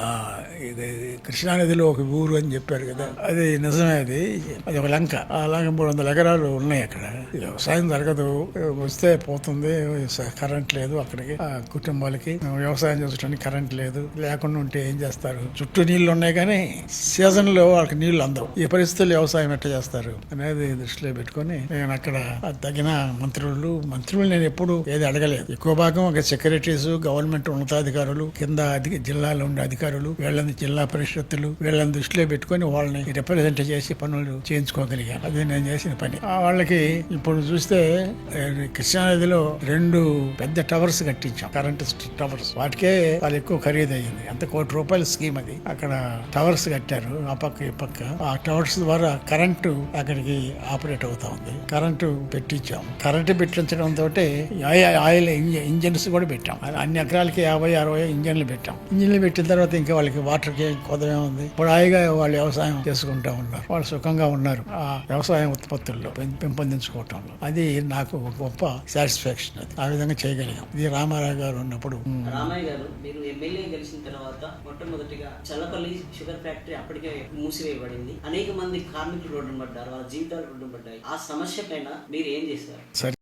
ఆ, ఇది కృష్ణానదిలో ఒక ఊరు అని చెప్పారు కదా అది నిజమే అది. అది ఒక లంక. ఆ లంక మూడు వందల ఎకరాలు ఉన్నాయి అక్కడ. వ్యవసాయం జరగదు వస్తే పోతుంది కరెంట్ లేదు అక్కడికి. ఆ కుటుంబాలకి వ్యవసాయం చేసుకోవడానికి కరెంట్ లేదు లేకుండా ఉంటే ఏం చేస్తారు? చుట్టూ నీళ్ళు ఉన్నాయి కానీ సీజన్లో వాళ్ళకి నీళ్ళు అందవు. ఈ పరిస్థితుల్లో వ్యవసాయం ఎట్లా చేస్తారు అనేది దృష్టిలో పెట్టుకొని నేను అక్కడ తగిన మంత్రులు మంత్రులు నేను ఎప్పుడు ఏది అడగలేదు. ఎక్కువ భాగం ఒక సెక్రటరీస్ గవర్నమెంట్ ఉన్నతాధికారులు కింద జిల్లాలో ఉండే అధికారులు వీళ్ళని జిల్లా పరిషత్తులు వీళ్ళని దృష్టిలో పెట్టుకొని వాళ్ళని రిప్రజెంట్ చేసి పనులు చేయించుకోగలిగాను అది నేను చేసిన పని. ఆ వాళ్ళకి ఇప్పుడు చూస్తే కృష్ణానదిలో రెండు పెద్ద టవర్స్ కట్టించాం. Current towers. వాటికే వాళ్ళు ఎక్కువ ఖరీదు అయ్యింది అంత కోటి రూపాయల స్కీమ్ అది. అక్కడ టవర్స్ కట్టారు. ఆ పక్క ఈ పక్క. ఆ టవర్స్ ద్వారా కరెంటు అక్కడికి ఆపరేట్ అవుతా ఉంది. కరెంటు పెట్టించాం. కరెంటు పెట్టించడం తోటి ఆయిల్ ఇంజ- ఇంజన్స్ కూడా పెట్టాం. అన్ని ఎకరాలకి యాభై అరవై ఇంజన్లు పెట్టాం. ఇంజన్లు పెట్టిన తర్వాత ఇంకా వాళ్ళకి వాటర్ కి కొదవే ఉంది. ఇప్పుడు హాయిగా వాళ్ళు వ్యవసాయం చేసుకుంటా ఉన్నారు. వాళ్ళు సుఖంగా ఉన్నారు ఆ వ్యవసాయ ఉత్పత్తుల్లో పెంపొందించుకోవటంలో. అది నాకు ఒక గొప్ప సాటిస్ఫాక్షన్ అది. ఆ విధంగా చేయగలిగాం. ఇది రామారావు గారు ఉన్నప్పుడు. రామయ్య గారు మీరు ఎమ్మెల్యే గెలిచిన తర్వాత మొట్టమొదటిగా చల్లపల్లి షుగర్ ఫ్యాక్టరీ అప్పటికే మూసివేయబడింది. అనేక మంది కార్మికులు రోడ్డు పడ్డారు వాళ్ళ జీవితాలు రోడ్డు పడ్డాయి. ఆ సమస్య పైన మీరు ఏం చేశారు? సరే.